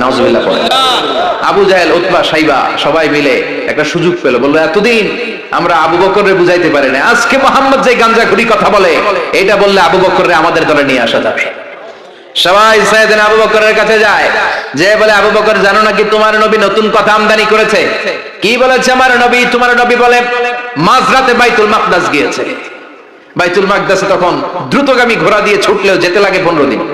নাউজুবিল্লাহ পড়ে। আবু জাহেল, উতবা, সাইবা, সবাই মিলে একটা সুযোগ পেল। বলল, এতদিন আমরা আবু বকররে বুঝাইতে পারি না আজকে মোহাম্মদ যে গাঞ্জা ঘুরি কথা বলে, এটা বললে আবু বকররে আমাদের দলে নিয়ে আসা যাবে। সবাই সাইয়েদিন আবু বকরের কাছে যায়। যে বলে, আবু বকর, জানো নাকি তোমার নবী নতুন কথা আমদানি করেছে? কি বলেছে আমার নবী? তোমার নবী বলে, মাঝরাতে বাইতুল মাকদাস গিয়েছে। বাইতুল মাকদাসে তখন দ্রুতগামী ঘোড়া দিয়ে ছুটলেও যেতে লাগে পনেরো দিন।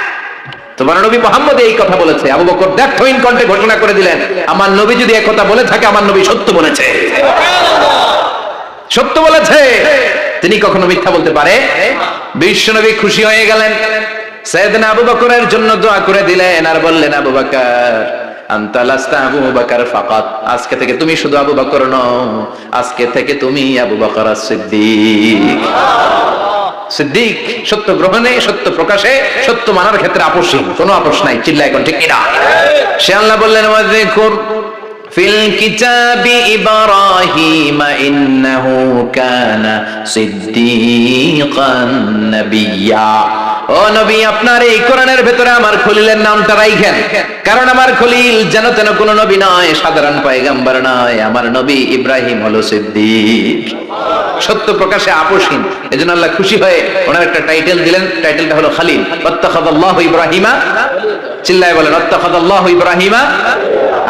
তোমার নবী মোহাম্মদ এই কথা বলেছে। আবু বকর ব্যর্থহীন কণ্ঠে ঘোষণা করে দিলেন আমার নবী যদি এক কথা বলে থাকে আমার নবী সত্য বলেছে। সত্য বলেছে। তিনি কখনো মিথ্যা বলতে পারে? বিশ্ব নবী খুশি হয়ে গেলেন। সৈয়দনা আবু বকরের জন্য দোয়া করে দিলেন আর বললেন আবু বকর আজকে থেকে তুমি শুধু আবু বকর নও আজকে থেকে তুমি আবু বকর সিদ্দিক সিদ্দিক, সত্য গ্রহণে, সত্য প্রকাশে, সত্য মানার ক্ষেত্রে আপোষহীন কোনো আপোষ নাই চিল্লা কোন ঠিক কিনা? সে আল্লাহ বললেন ফিল কিতাবি ইব্রাহিম ইন্নাহু কানা সিদ্দিকান নাবিয়্যা ও নবী, আপনার এই কোরআনের ভেতরে আমার খলিলের নামটা রাইখেন। কারণ আমার খলিল যেন তেন কোন নবী নয় সাধারণ পয়গাম্বার নয় আমার নবী ইব্রাহিম হলো সিদ্দিক। সত্য প্রকাশে আপোষহীন। এজন্য আল্লাহ খুশি হয়ে ওনার একটা টাইটেল দিলেন। টাইটেলটা হলো খালিল। অত্তাখাদাল্লাহু ইব্রাহিমা। চিল্লায় বলেন অত্তাখাদাল্লাহু ইব্রাহিমা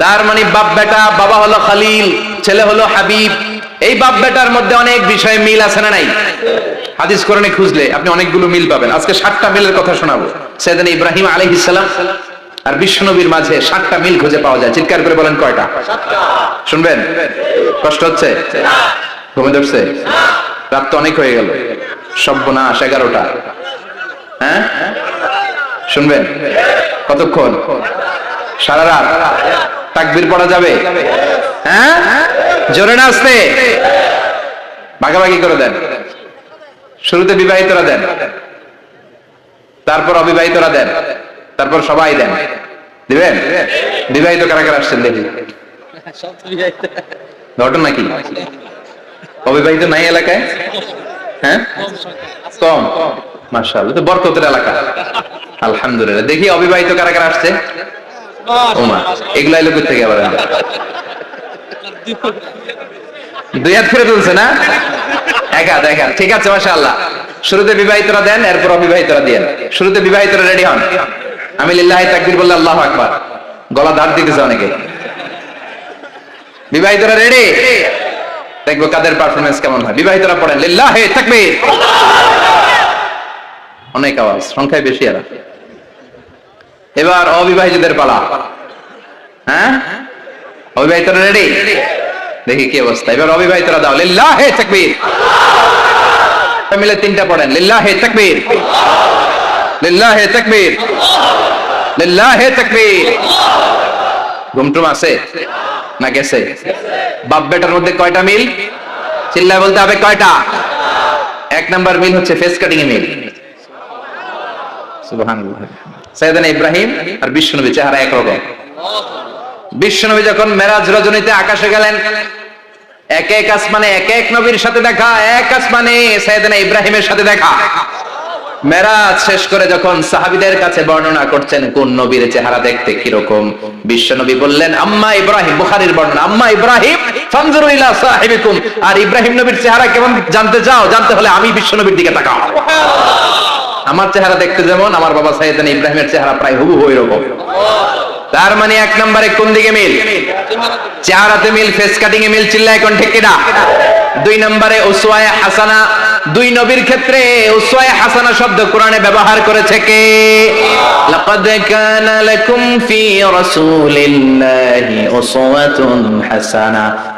তার মানে বাপ বেটা, বাবা হলো খালিল, ছেলে হলো হাবিব। এই বাপ বেটার মধ্যে অনেক বিষয়ে মিল আছে না নাই? হাদিস কোরআনে খুঁজলে আপনি অনেকগুলো মিল পাবেন। আজকে সাতটা মিলের কথা শোনাবো। সেদিন ইব্রাহিম আলাইহিস সালাম আর বিশ্বনবীর মাঝে সাতটা মিল খুঁজে পাওয়া যায়। চিৎকার করে বলেন কয়টা? শুনবেন? কষ্ট হচ্ছে? ঘুমে ধরছে? রাত তো অনেক হয়ে গেল। সব্যনাশ এগারোটা। হ্যাঁ? শুনবেন? কতক্ষণ? সারা রাত? তাকবির পড়া যাবে? হ্যাঁ? জোরে না আসতে? ভাগাভাগি করে দেন। শুরুতে বিবাহিতরা দেন। তারপর অবিবাহিতরা দেন। তারপর সবাই দেন। দিবেন? বিবাহিত কারা কারা আসছেন দেখি। ঘটনা কি? অবিবাহিত নাই এলাকায়? হ্যাঁ? কম। মার্শাল্লাহ তো বরকতের এলাকা। আলহামদুলিল্লাহ। দেখি অবিবাহিত কারা কারা আসছে? ওমা এগুলা এলো থেকে আবার দুই হাত ফিরে তুলছে না? এক হাত ঠিক আছে মাসা শুরুতে বিবাহিতরা দেন এরপর অবিবাহিতরা দেন শুরুতে বিবাহিতরা রেডি হন। আমি লিল্লাহি তাকবীর বললে আল্লাহ আকবার। গলা ধার দিতেছে অনেকে। বিবাহিতরা রেডি? দেখব কাদের পারফরমেন্স কেমন হয়। বিবাহিতরা পড়েন লিল্লাহি তাকবীর। অনেক আওয়াজ সংখ্যায় বেশি আর এবার অবিবাহিতদের পালা। হ্যাঁ? অবিবাহিতরা রেডি দেখি কি অবস্থা। এবার অবিবাহিতরা দাও। লিল্লাহে তাকবীর। মিলে তিনটা পড়েন। লিল্লাহে তাকবীর। লিল্লাহে তাকবীর। লিল্লাহে তাকবীর। ঘুমটুম আছে? না গেছে? বাপ বেটার মধ্যে কয়টা মিল? চিল্লায় বলতে হবে কয়টা? এক নাম্বার মিল হচ্ছে ফেস কাটিং এ মিল। সুবহানাল্লাহ। সাইয়েদনা ইব্রাহিম আর বিশ্বনবী চেহারা একরকম বিশ্বনবী যখন মেরাজ রজনীতে আকাশে গেলেন, এক এক আসমানে এক এক নবীর সাথে দেখা, এক আসমানে সাইয়েদনা ইব্রাহিমের সাথে দেখা। মেরাজ শেষ করে যখন সাহাবিদের কাছে বর্ণনা করছেন, কোন নবীর চেহারা দেখতে কীরকম, বিশ্বনবী বললেন, আম্মা ইব্রাহিম, বুখারীর বর্ণনা, আম্মা ইব্রাহিম, ফানজুরু ইলা সাহিবিকুম, আর ইব্রাহিম নবীর চেহারা কেমন জানতে চাও? জানতে হলে আমি বিশ্বনবীর দিকে তাকাও। আমার চেহারা দেখতে যেমন, আমার বাবা সাইয়েদান ইব্রাহিমের চেহারা প্রায় হুবহু এরকম। তার মানে এক নম্বরে কোন দিকে মিল? চেহারাতে মিল ফেস কাটিং এ মিল চিল্লা এখন ঠিক কিনা দুই নম্বরে উসওয়ায়ে হাসানা। দুই নবীর ক্ষেত্রে উসওয়ায়ে হাসানা শব্দ কোরআনে ব্যবহার করেছে কে? লাকাদ কানা লাকুম ফি রাসূলিল্লাহি উসওয়াতুন হাসানা।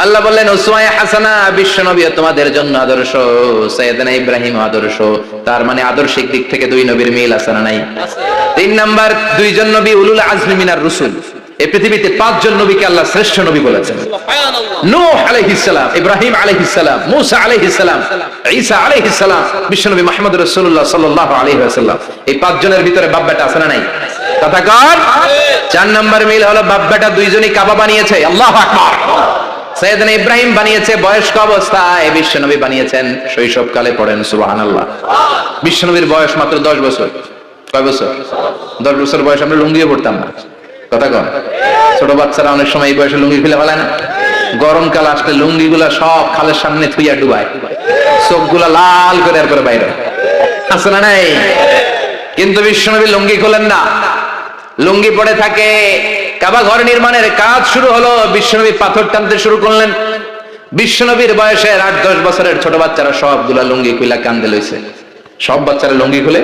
আল্লাহ বললেন উসওয়ায়ে হাসানা বিশ্বনবী তোমাদের জন্য আদর্শ। সাইয়েদনা ইব্রাহিম আদর্শ। তার মানে আদর্শিক দিক থেকে দুই নবীর মিল আছে না নাই? তিন নাম্বার দুইজন নবী উলুল আজমি মিনার রসুল। এই পৃথিবীতে পাঁচজন নবীকে আল্লাহ শ্রেষ্ঠ নবী বলেছেন। নূহ আলাইহিস সালাম ইব্রাহিম আলাইহিস সালাম মূসা আলাইহিস সালাম ঈসা আলাইহিস সালাম বিশ্বনবী মুহাম্মদ রাসূলুল্লাহ সাল্লাল্লাহু আলাইহি ওয়াসাল্লাম। এই পাঁচজনের ভিতরে বাপ বেটা আছে না নাই? কথা কর চার নাম্বার মিল হলো বাপ বেটা দুইজনই কাবা বানিয়েছে। আল্লাহু আকবার। সৈয়দনা ইব্রাহিম বানিয়েছে বয়স্ক অবস্থায়, বিশ্বনবী বানিয়েছেন শৈশবকালে পড়েন, সুবহানাল্লাহ। বিশ্বনবীর বয়স মাত্র দশ বছর। কয় বছর? দশ বছর বয়স আমরা লুঙ্গিও পড়তাম না। কথা কন। ছোট বাচ্চারা অনেক সময় এই বয়সে লুঙ্গি খুলে ফেলায় না। গরমকাল আসলে লুঙ্গি গুলা সব খালের সামনে থুইয়া ডুবায়। চোখগুলা লাল করে আর করে বাইরে। আছে না নাই? কিন্তু বিশ্বনবী লুঙ্গি খোলেন না। লুঙ্গি পড়ে থাকে কাবা ঘর নির্মাণের কাজ শুরু হলো। বিশ্বনবী পাথর টানতে শুরু করলেন। বিশ্বনবীর বয়সের আট, দশ বছরের ছোট বাচ্চারা সবগুলা লুঙ্গি খুলে কান্দে লইছে। সব বাচ্চারা লুঙ্গি খুলে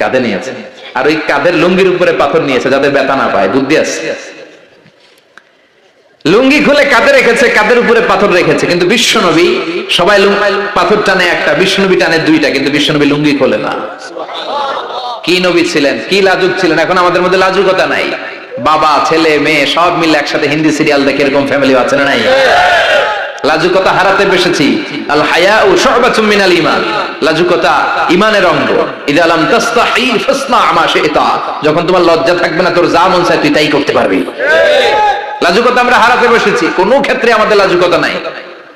কাঁধে নিয়েছে। আর ওই কাঁধের লুঙ্গির উপরে পাথর নিয়েছে যাতে ব্যথা না পায়। বুদ্ধি আছে? লুঙ্গি খুলে কাঁধে রেখেছে, কাঁধের উপরে পাথর রেখেছে। কিন্তু বিশ্বনবী সবাই পাথর টানে একটা, বিশ্বনবী টানে দুইটা, কিন্তু বিশ্বনবী লুঙ্গি খোলে না। কি নবী ছিলেন, কি লাজুক ছিলেন? এখন আমাদের মধ্যে লাজুকতা নাই। বাবা ছেলে মেয়ে সব মিলে একসাথে হিন্দি সিরিয়াল দেখে এরকম ফ্যামিলি আছে না নাই? লাজুকতা হারাতে বসেছি। আল হায়া ও সর্বাচুম মিনাল ইমান লাজুকতা ইমানের অঙ্গ। ইদা লাম তাস্তাহি ফাসনা মা শি'তা। যখন তোমার লজ্জা থাকবে না তোর যা মন চায় তুই তাই করতে পারবি। লাজুকতা আমরা হারাতে বসেছি। কোনো ক্ষেত্রে আমাদের লাজুকতা নাই।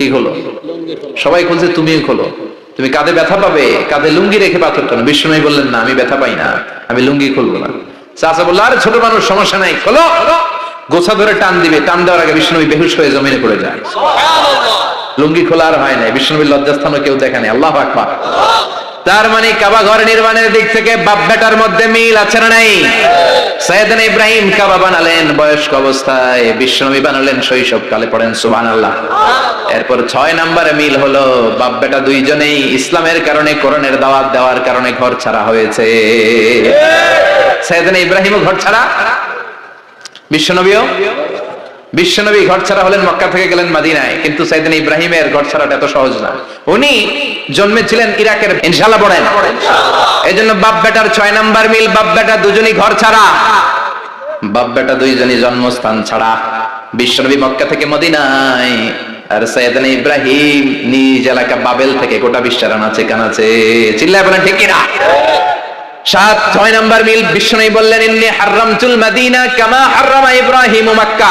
কি হলো? সবাই খুলছে তুমিও খোলো। তুমি কাঁধে ব্যথা পাবে কাঁধে লুঙ্গি রেখে পাথর কেন বিশ্বময় বললেন না আমি ব্যথা পাই না আমি লুঙ্গি খুলবো না। চাচা বলল আরে ছোট মানুষ সমস্যা নাই খোলো। গোছা ধরে টান দিবে টান দেওয়ার আগে বিষ্ণু বেহুশ হয়ে জমিনে পড়ে যায়। লুঙ্গি খোলা আর হয় নাই বিষ্ণুবীর লজ্জাস্থানও কেউ দেখে নাই। আল্লাহ আকবার। তার মানে কাবা ঘর নির্মাণের দিক থেকে বাপ বেটার মধ্যে মিল আছে না নাই? সৈয়দনা ইব্রাহিম কাবা বানালেন বয়স্ক অবস্থায়, বিশ্বনবী বানালেন শৈশব কালে পড়েন সুবহানাল্লাহ। এরপর ছয় নম্বরে মিল হলো, বাপ বেটা দুইজনেই ইসলামের কারণে, কোরআনের দাওয়াত দেওয়ার কারণে ঘর ছাড়া হয়েছে। সৈয়দনা ইব্রাহিমও ঘর ছাড়া? বিশ্বনবীও? বিশ্বনবী ঘর ছাড়া হলেন মক্কা থেকে গেলেন মাদিনায়। কিন্তু সাইদিন ইব্রাহিমের ঘর ছাড়াটা এত সহজ না। উনি জন্মেছিলেন ইরাকের ইনশাল্লাহ পড়েন। এই জন্য বাপ বেটার ছয় নাম্বার মিল, বাপ বেটা দুজনই ঘর ছাড়া। বাপ বেটা দুইজনই জন্মস্থান ছাড়া। বিশ্বনবী মক্কা থেকে মদিনায়। আর সৈয়দনা ইব্রাহিম নিজ এলাকা বাবেল থেকে গোটা বিশ্বের আনাচে কানাচে। চিল্লায় বলেন, ঠিক কিনা? সাত, ছয় নাম্বার মিল বিষ্ণু বললেন, ইন্নি হারামতুল মাদিনা কামা হারামা ইব্রাহিম মক্কা।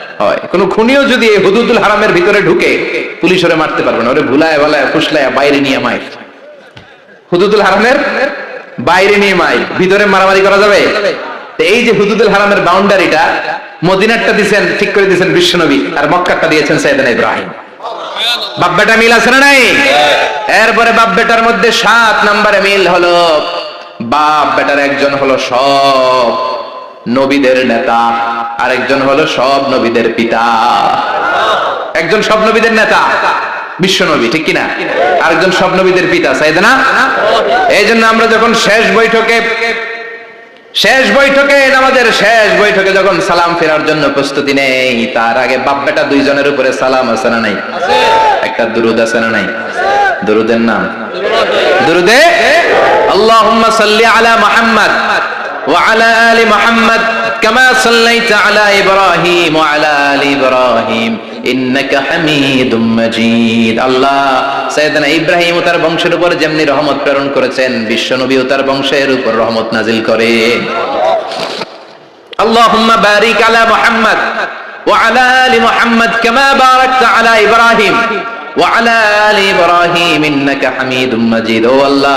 হয়। কোন খুনিও যদি এই হুদুদুল হারামের ভিতরে ঢুকে পুলিশ ওরে মারতে পারবে না। ওরে ভুলায় ভালায় ফুসলায়, বাইরে নিয়ে মাইর হুদুদুল হারামের বাইরে নিয়ে মাই। ভিতরে মারামারি করা যাবে? এই যে হুদুদুল হারামের বাউন্ডারিটা, মদিনারটা দিয়েছেন ঠিক করে দিয়েছেন বিশ্বনবী, আর মক্কারটা দিয়েছেন সৈয়দান ইব্রাহিম। বাপ মিল আছে না নাই? এরপরে বাপ বেটার মধ্যে সাত নম্বরে মিল হলো, বাপ বেটার একজন হলো সব। নবীদের নেতা। আরেকজন হলো সব নবীদের পিতা। একজন সব নবীদের নেতা। বিশ্ব নবী, ঠিক কিনা? আরেকজন সব নবীদের পিতা সাইদ না? এই জন্য আমরা যখন শেষ বৈঠকে শেষ বৈঠকে, আমাদের শেষ বৈঠকে যখন সালাম ফেরার জন্য প্রস্তুতি নেই, তার আগে বাপ বেটা দুইজনের উপরে সালাম আছে না নাই? একটা দুরুদ আছে না নাই? দুরুদের নাম? দুরুদে? আল্লাহুম্মা সাল্লি আলা মুহাম্মদ। ওয়া আলা আলি মুহাম্মদ কামা সাল্লাইতা আলা ইব্রাহিম ওয়া আলা আলি ইব্রাহিম ইন্নাকা হামিদুম মাজিদ আল্লাহ সাইয়েদনা ইব্রাহিম ও তার বংশের উপর যেমনি রহমত প্রেরণ করেছেন বিশ্ব নবী ও তার বংশের উপর রহমত নাজিল করে আল্লাহুম্মা বারিক আলা মুহাম্মদ ওয়া আলা আলি মুহাম্মদ কামা বারাকতা আলা ইব্রাহিম وعلى آل إبراهيم إنك حميد مجيد ও আল্লাহ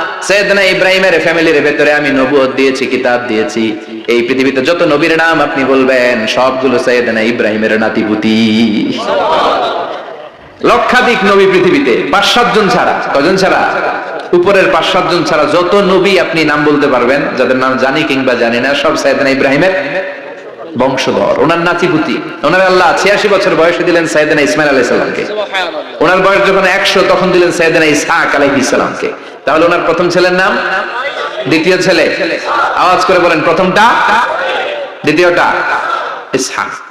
সৈয়দনা ইব্রাহিমের ফ্যামিলির ভেতরে আমি নবুয়ত দিয়েছি, কিতাব দিয়েছি। এই পৃথিবীতে যত নবীর নাম আপনি বলবেন, সবগুলো সৈয়দনা ইব্রাহিমের নাতিপুতি। লক্ষাধিক নবী পৃথিবীতে, পাঁচ সাতজন ছাড়া। কজন ছাড়া? উপরের পাঁচ সাতজন ছাড়া যত নবী আপনি নাম বলতে পারবেন, যাদের নাম জানি কিংবা জানি না, সব সাইদানা ইব্রাহিমের। বংশধর। ওনার নাতিপুতি। ওনার আল্লাহ ছিয়াশি বছর বয়সে দিলেন সাইদানা ইসমাইল আলাইহিস সালামকে। ওনার বয়স যখন একশো তখন দিলেন সাইদানা ইসাহাক আলাইহিস ইসলামকে তাহলে ওনার প্রথম ছেলের নাম? দ্বিতীয় ছেলে? আওয়াজ করে বলেন প্রথমটা? দ্বিতীয়টা? ইসহাক।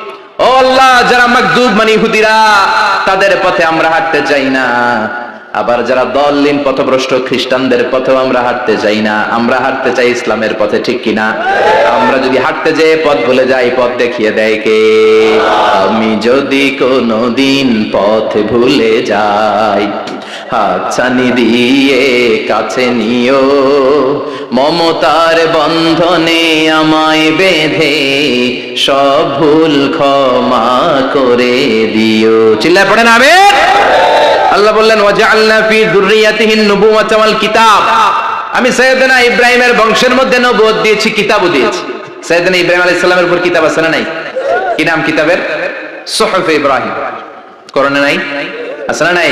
ও আল্লাহ, যারা মাকদুব মানে ইহুদিরা, তাদের পথে আমরা হাঁটতে চাই না। আবার যারা দলিন পথভ্রষ্ট খ্রিস্টানদের পথেও আমরা হাঁটতে চাই না। আমরা হাঁটতে চাই ইসলামের পথে, ঠিক কিনা আমরা যদি হাঁটতে যেয়ে পথ ভুলে যাই, পথ দেখিয়ে দেয় কে? আমি যদি কোনো দিন পথ ভুলে যাই হাতছানি দিয়ে কাছে নিও। মমতার বন্ধনে আমায় বেঁধে সব ভুল ক্ষমা করে দিও। চিল্লায় পড়েন আমের আল্লাহ বললেন, ওয়াজআলনা ফি যুররিয়াতিহি নুবুওয়াতা ওয়াল কিতাব। আমি সাইয়েদনা ইব্রাহিমের বংশের মধ্যে নবুয়ত দিয়েছি, কিতাবও দিয়েছি। সাইয়েদনা ইব্রাহিম আলাইহিস সালামের উপর কিতাব আছে না নাই? কি নাম কিতাবের? সুহফ ইব্রাহিম। করণে নাই? আছে না নাই?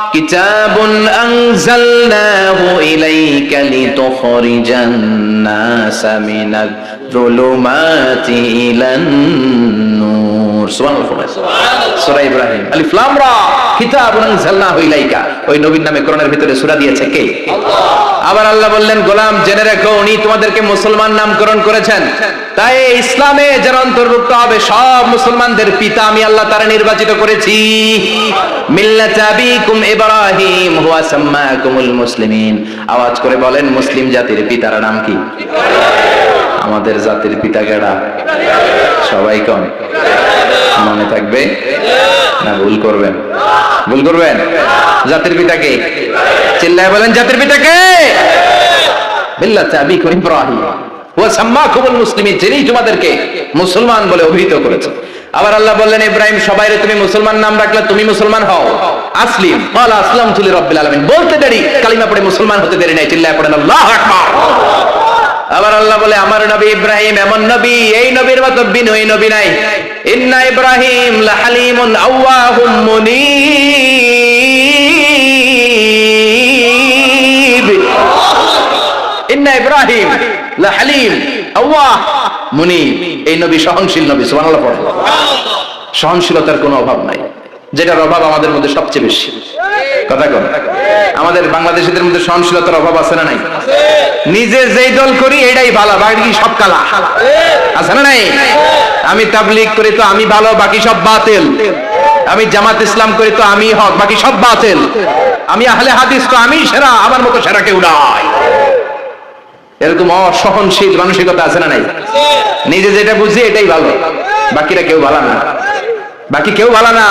রা কিতাবুন আনজালনাহু ইলাইকা লিতুখরিজান নাসা মিনাল যুলুমাতি ইলান নূর। সুবহানাল্লাহ সূরা ইব্রাহিম। আলিফ লাম রা। কিতাবুন আনজালনাহু ওই নবীর নামে কোরআনের ভিতরে সূরা দিয়েছে কে? আবার আল্লাহ বললেন, গোলাম, জেনে রেখো, উনি তোমাদেরকে মুসলমান নামকরণ করেছেন। তাই ইসলামে যারা অন্তর্ভুক্ত হবে, সব মুসলমানদের পিতা আমি আল্লাহ তারা নির্বাচিত করেছি। আওয়াজ করে বলেন, মুসলিম জাতির পিতার নাম কি? আমাদের জাতির পিতা গেড়া সবাই কন? মনে থাকবে? না, ভুল করবেন। ভুল করবেন? জাতির পিতাকে। চিল্লায় বলেন, জাতির পিতাকে। মুসলিমিন বলে অভিহিত করেছে আবার আল্লাহ বললেন, ইব্রাহিম সবাইরে তুমি মুসলমান নাম রাখলে তুমি মুসলমান হও। আসলিম, ক্বালা আসলামতু লিরাব্বিল আলামিন। বলতে দেরি, কালিমা পড়ে মুসলমান হতে দেরি নাই, চিল্লায় পড়েন আবার আল্লাহ বলে, আমার নবী ইব্রাহিম এমন নবী, এই নবীর মতো বিনয়ী নবী নাই। ইন্না ইব্রাহিম লাহালিমুন আওয়াহুম মুনীব। ইন্না ইব্রাহিম লাহালিম আওয়াহ মুনীব। এই নবী সহনশীল নবী, সুবহানাল্লাহ সহনশীলতার কোনো অভাব নাই। যেটার অভাব আমাদের মধ্যে সবচেয়ে বেশি। কথা কন। আমাদের বাংলাদেশিদের মধ্যে সহনশীলতার অভাব আছে না নাই? নিজে যেই দল করি, এটাই ভালো, বাকি সব কালা? আছে না নাই? আমি তাবলিগ করি তো আমি ভালো, বাকি সব বাতিল। আমি জামাত ইসলাম করি তো আমি হক, বাকি সব বাতিল। আমি আহলে হাদিস তো আমি সেরা, আমার মতো সেরা কেউ নাই। এরকম অসহনশীল মানসিকতা আছে না নাই? নিজে যেটা বুঝি এটাই ভালো, বাকিরা কেউ ভালো না। বাকি কেউ ভালো না।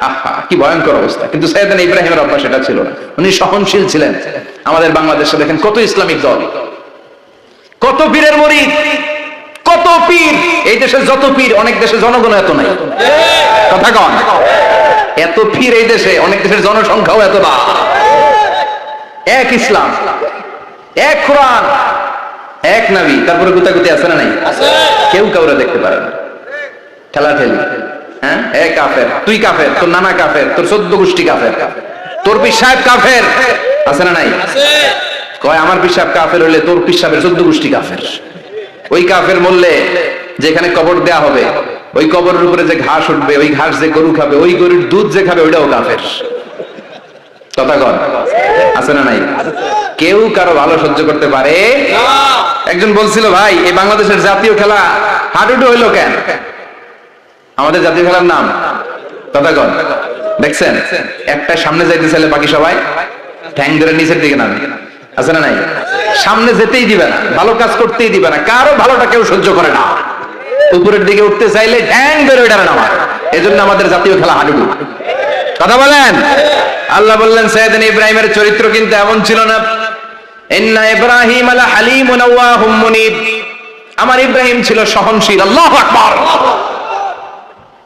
আহা কি ভয়ঙ্কর অবস্থা। কিন্তু সৈয়দান ইব্রাহিমের অভ্যাস এটা ছিল না। উনি সহনশীল ছিলেন। আমাদের বাংলাদেশে দেখেন কত ইসলামিক দল। কত পীরের মরিদ। কত পীর। এই দেশে যত পীর অনেক দেশে জনগণ এত নাই। কথা কন। এত পীর এই দেশে অনেক দেশের জনসংখ্যাও এত না। এক ইসলাম এক কোরআন এক নবী। তারপরে গুতাগুতি আছে না নাই? কেউ কাউরে দেখতে পারে না। ঠেলা ঠেলি হ্যাঁ? এ কাফের তুই কাফের তোর নানা কাফের তোর চোদ্দ গোষ্ঠী কাফের। তোর পিসাব কাফের। আছে না নাই? কয় আমার পিসাব কাফের হলে তোর পিসাবের চোদ্দ গোষ্ঠী কাফের। ওই কাফের মরলে যেখানে কবর দেয়া হবে ওই কবরের উপরে যে ঘাস উঠবে ওই ঘাস যে গরু খাবে ওই গরুর দুধ যে খাবে ওইটাও কাফের। কন? আছে না নাই? কেউ কারও ভালো সহ্য করতে পারে? একজন বলছিল ভাই এই বাংলাদেশের জাতীয় খেলা হাডুডু হইল কেন? আমাদের জাতীয় খেলার নাম কন দেখছেন? একটা সামনে যাইতে চাইলে বাকি সবাই ঠ্যাং ধরে নিচের দিকে নামে। আছে না নাই? সামনে যেতেই দিবে না, ভালো কাজ করতেই দিবে না, কারও ভালোটা কেউ সহ্য করে না। উপরের দিকে উঠতে চাইলে ঠ্যাং ধরে ওইটা নামা এজন্য আমাদের জাতীয় খেলা হাডুডু। কথা বলেন? আল্লাহ বললেন সৈয়দিন ইব্রাহিমের চরিত্র কিন্তু এমন ছিল না। ইন্না ইব্রাহিম আলা মুনিব। আমার ইব্রাহিম ছিল সহনশীল। আল্লাহু আকবার।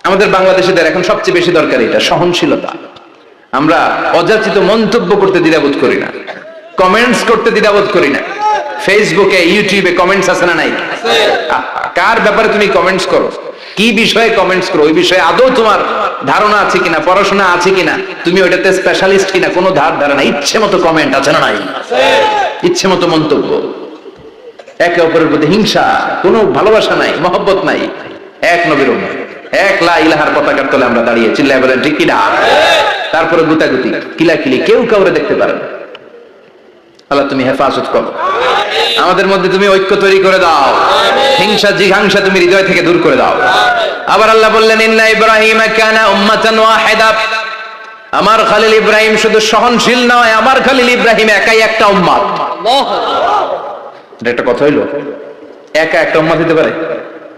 আমাদের বাংলাদেশিদের এখন সবচেয়ে বেশি দরকার এটা সহনশীলতা। আমরা অযাচিত মন্তব্য করতে দ্বিধাবোধ করি না। কমেন্টস করতে দ্বিধাবোধ করি না। ফেসবুকে ইউটিউবে কমেন্টস আছে না নাই? কার ব্যাপারে তুমি কমেন্টস করো? কি বিষয়ে কমেন্টস করো? ওই বিষয়ে আদৌ তোমার ধারণা আছে কিনা পড়াশোনা আছে কিনা? তুমি ওইটাতে স্পেশালিস্ট কিনা? কোনো ধার ধারণা ইচ্ছে মতো কমেন্ট আছে না নাই? ইচ্ছে মতো মন্তব্য। একে অপরের প্রতি হিংসা কোনো ভালোবাসা নাই মহব্বত নাই। এক নবীর উম্মত, এক লা ইলাহার পতাকার তলে আমরা দাঁড়িয়ে চিল্লায় বলেন ঠিক কিনা? তারপরে গুতাগুতি কিলাকিলি কেউ কাউরে দেখতে পারে না। আল্লাহ তুমি হেফাজত করো। আমাদের মধ্যে তুমি ঐক্য তৈরি করে দাও। হিংসা জিঘাংসা তুমি হৃদয় থেকে দূর করে দাও। আবার আল্লাহ বললেন ইন্না ইব্রাহিম কানা উম্মাতান ওয়াহিদা। আমার খালিল ইব্রাহিম শুধু সহনশীল নয় আমার খালিল ইব্রাহিম একাই একটা উম্মাত এটা একটা কথা হইল? একা একটা উম্মাত হতে পারে?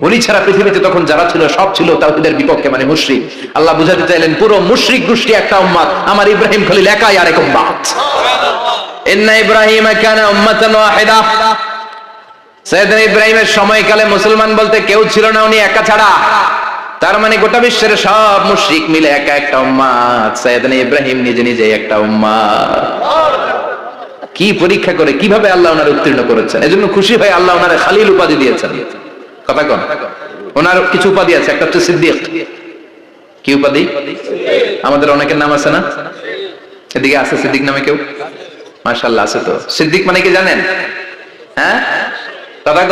উনি ছাড়া পৃথিবীতে তখন যারা ছিল, সব ছিল তাওহীদের বিপক্ষে মানে মুশরিক। আল্লাহ বুঝাতে চাইলেন, পুরো মুশরিক গোষ্ঠী একটা উম্মাত। আমার ইব্রাহিম খলিল একাই আরেক উম্মাত। ইন্না ইব্রাহিম কানা উম্মাতান ওয়াহিদা। সৈয়দনা ইব্রাহিমের সময়কালে মুসলমান বলতে কেউ ছিল না উনি একা ছাড়া। তার মানে গোটা বিশ্বের সব মুশরিক মিলে একা একটা উম্মাত। সৈয়দনা ইব্রাহিম নিজে নিজে একটা উম্মাত। কি পরীক্ষা করে, কীভাবে আল্লাহ ওনার উত্তীর্ণ করেছেন? এজন্য খুশি হয়ে আল্লাহ ওনার খালিল উপাধি দিয়েছেন। কথা ওনার কিছু উপাধি আছে, একটা হচ্ছে সিদ্দিক। কি উপাধি? আমাদের অনেকের নাম আছে না? এদিকে আছে সিদ্দিক নামে কেউ? মাশাল্লাহ আছে তো। সিদ্দিক মানে কি জানেন? হ্যাঁ? কথা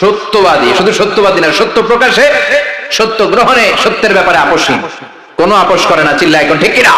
সত্যবাদী, শুধু সত্যবাদী না, সত্য প্রকাশে, সত্য গ্রহণে সত্যের ব্যাপারে আপোষহীন। কোনো আপোষ করে না চিল্লা এখন ঠিক কিনা?